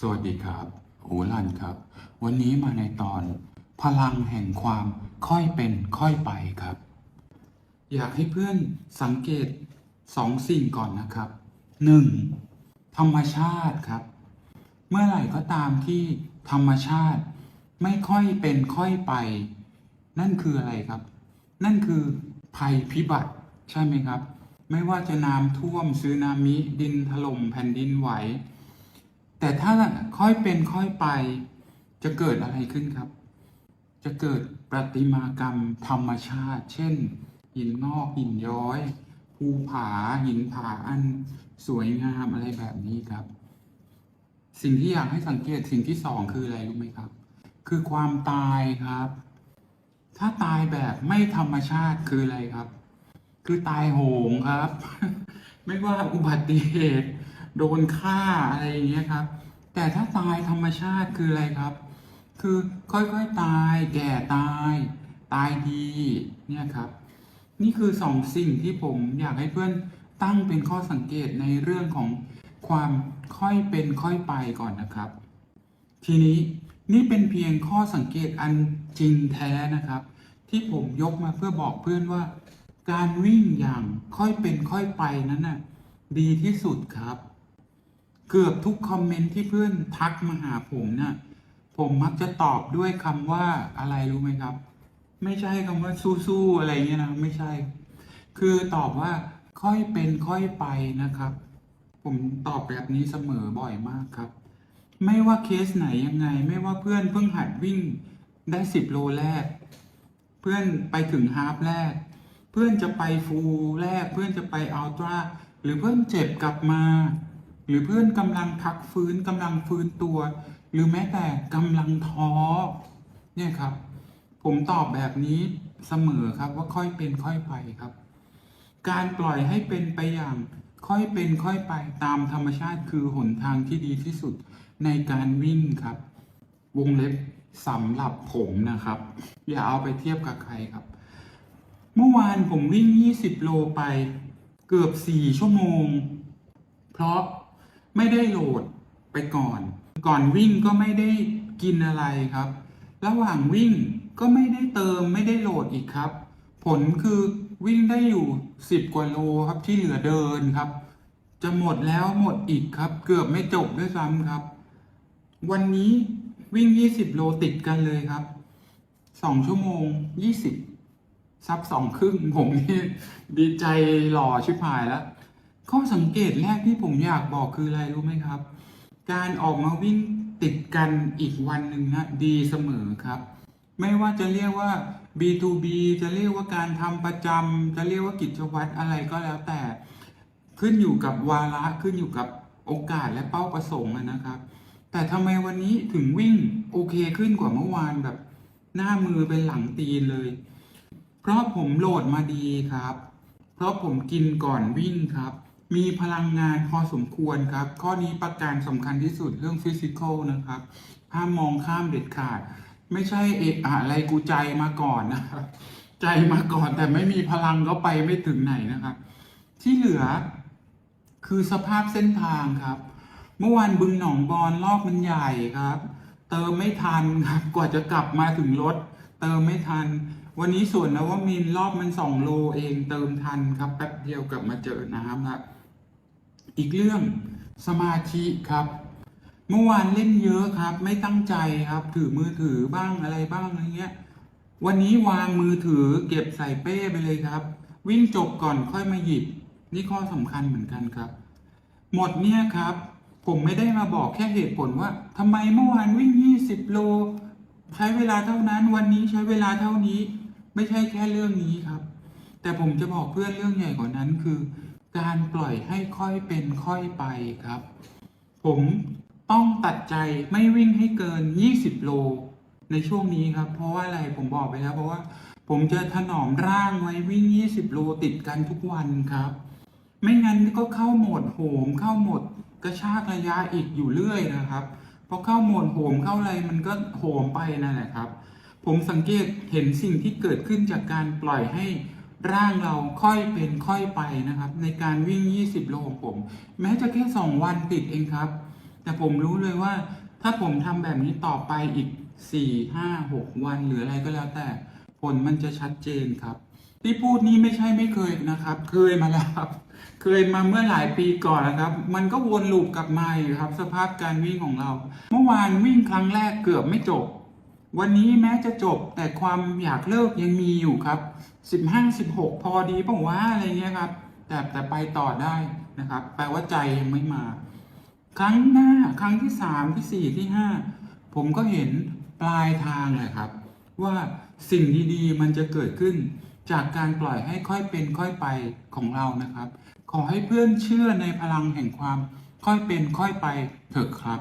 สวัสดีครับหูลันครับ วันนี้มาในตอน พลังแห่งความค่อยเป็นค่อยไปครับ อยากให้เพื่อนสังเกตสองสิ่งก่อนนะครับหนึ่งธรรมชาติครับ เมื่อไหร่ก็ตามที่ธรรมชาติไม่ค่อยเป็นค่อยไป นั่นคืออะไรครับ นั่นคือภัยพิบัติใช่ไหมครับ ไม่ว่าจะน้ำท่วมซึนามิดินถล่มแผ่นดินไหว แต่ถ้าค่อยเป็นค่อยไป จะเกิดอะไรขึ้นครับ จะเกิดประติมากรรมธรรมชาติ เช่น หินงอกหินย้อย ภูผาหินผาอันสวยงามอะไรแบบนี้ครับ สิ่งที่อยากให้สังเกตสิ่งที่สองคืออะไรรู้ไหมครับ คือความตายครับ ถ้าตายแบบไม่ธรรมชาติคืออะไรครับ คือตายโหงครับ ไม่ว่าอุบัติเหตุ โดนฆ่าอะไรอย่างเงี้ยครับ แต่ถ้าตายธรรมชาติคืออะไรครับ คือค่อยๆตาย แก่ตาย ตายดีเนี่ยครับ นี่คือสองสิ่งที่ผมอยากให้เพื่อนตั้งเป็นข้อสังเกตในเรื่องของความค่อยเป็นค่อยไปก่อนนะครับ ทีนี้นี่เป็นเพียงข้อสังเกตอันจริงแท้นะครับ ที่ผมยกมาเพื่อบอกเพื่อนว่า การวิ่งอย่างค่อยเป็นค่อยไปนั้นน่ะดีที่สุดครับ เกือบทุกคอมเมนต์ที่เพื่อนทักมาหาผมน่ะผมมักจะตอบด้วยคำว่าอะไรรู้ไหมครับ ไม่ใช่คำว่าสู้ๆอะไรเงี้ยนะไม่ใช่ คือตอบว่าค่อยเป็นค่อยไปนะครับ ผมตอบแบบนี้เสมอบ่อยมากครับ ไม่ว่าเคสไหนยังไง ไม่ว่าเพื่อนเพิ่งหัดวิ่งได้สิบโลแรก เพื่อนไปถึงฮาฟแรก เพื่อนจะไปฟูลแรก เพื่อนจะไปอัลตร้าหรือเพื่อนเจ็บกลับมา หรือเพื่อนกำลังพักฟื้นกำลังฟื้นตัว หรือแม้แต่กำลังท้อเนี่ยครับ ผมตอบแบบนี้เสมอครับว่าค่อยเป็นค่อยไปครับ การปล่อยให้เป็นไปอย่างค่อยเป็นค่อยไปตามธรรมชาติคือหนทางที่ดีที่สุดในการวิ่งครับ วงเล็บสำหรับผมนะครับ อย่าเอาไปเทียบกับใครครับ เมื่อวานผมวิ่ง 20 โลไปเกือบ 4 ชั่วโมง เพราะ ไม่ได้โหลดไปก่อน ก่อนวิ่งก็ไม่ได้กินอะไรครับ ระหว่างวิ่งก็ไม่ได้เติมไม่ได้โหลดอีกครับ ผลคือวิ่งได้อยู่ 10 กว่าโลครับที่เหลือเดินครับ จะหมดแล้วหมดอีกครับ เกือบไม่จบด้วยซ้ำครับ วันนี้วิ่ง 20 โลติดกันเลยครับ 2 ชั่วโมง 20ซับสองครึ่งผมนี่ดีใจหล่อชิบหายแล้ว ข้อสังเกตแรกที่ผมอยากบอกคืออะไรรู้ไหมครับ การออกมาวิ่งติดกันอีกวันหนึ่งนะดีเสมอครับ ไม่ว่าจะเรียกว่า B2B จะเรียกว่าการทำประจำจะเรียกว่ากิจวัตรอะไรก็แล้วแต่ ขึ้นอยู่กับวาระขึ้นอยู่กับโอกาสและเป้าประสงค์นะครับ แต่ทำไมวันนี้ถึงวิ่งโอเคขึ้นกว่าเมื่อวานแบบ หน้ามือเป็นหลังตีนเลย เพราะผมโหลดมาดีครับ เพราะผมกินก่อนวิ่งครับ มีพลังงานพอสมควรครับ ข้อนี้ประการสำคัญที่สุดเรื่องฟิสิกอลนะครับห้ามมองข้ามเด็ดขาด ไม่ใช่เอะอะอะไรกูใจมาก่อนนะครับใจมาก่อนแต่ไม่มีพลังก็ไปไม่ถึงไหนนะครับ ที่เหลือคือสภาพเส้นทางครับ เมื่อวานบึงหนองบอนรอบมันใหญ่ครับ เติมไม่ทันครับ กว่าจะกลับมาถึงรถ เติมไม่ทัน วันนี้ส่วนนะว่ามินรอบมันสองโลเองเติมทันครับแป๊บเดียวกลับมาเจอน้ำครับ อีกเรื่องสมาธิครับ เมื่อวานเล่นเยอะครับ ไม่ตั้งใจครับ ถือมือถือบ้างอะไรบ้างอะไรเงี้ย วันนี้วางมือถือเก็บใส่เป้ไปเลยครับ วิ่งจบก่อนค่อยมาหยิบ นี่ข้อสำคัญเหมือนกันครับ หมดเนี่ยครับ ผมไม่ได้มาบอกแค่เหตุผลว่าทำไมเมื่อวานวิ่ง 20 โล ใช้เวลาเท่านั้น วันนี้ใช้เวลาเท่านี้ ไม่ใช่แค่เรื่องนี้ครับ แต่ผมจะบอกเพื่อนเรื่องใหญ่กว่านั้นคือ การปล่อยให้ค่อยเป็นค่อยไปครับ ผมต้องตัดใจไม่วิ่งให้เกิน 20 โล ในช่วงนี้ครับ เพราะว่าอะไรผมบอกไปแล้วเพราะว่า ผมจะถนอมร่างไว้วิ่ง 20 โลติดกันทุกวันครับ ไม่งั้นก็เข้าโหมดโหมเข้าโหมดกระชากระยะอีกอยู่เรื่อยนะครับพอเข้าโหมดโหมเข้าอะไรมันก็โหมไปนั่นแหละครับ ผมสังเกตเห็นสิ่งที่เกิดขึ้นจากการปล่อยให้ ร่างเราค่อยเป็นค่อยไปนะครับ ในการวิ่ง 20 โลของผม แม้จะแค่ 2 วันติดเองครับ แต่ผมรู้เลยว่า ถ้าผมทำแบบนี้ต่อไปอีกสี่ห้าหกวันหรืออะไรก็แล้วแต่ ผลมันจะชัดเจนครับ ที่พูดนี้ไม่ใช่ไม่เคยนะครับ เคยมาแล้วครับ เคยมาเมื่อหลายปีก่อนนะครับ มันก็วนลูปกลับมาอีกครับ สภาพการวิ่งของเรา เมื่อวานวิ่งครั้งแรกเกือบไม่จบ วันนี้แม้จะจบแต่ความอยากเลิกยังมีอยู่ครับสิบห้าสิบหกพอดีป่าวะอะไรเงี้ยครับ แต่แต่ไปต่อได้นะครับ แปลว่าใจยังไม่มา ครั้งหน้าครั้งที่สามที่สี่ที่ห้าผมก็เห็นปลายทางเลยครับ ว่าสิ่งดีๆ มันจะเกิดขึ้น จากการปล่อยให้ค่อยเป็นค่อยไปของเรานะครับ ขอให้เพื่อนเชื่อในพลังแห่งความค่อยเป็นค่อยไปเถอะครับ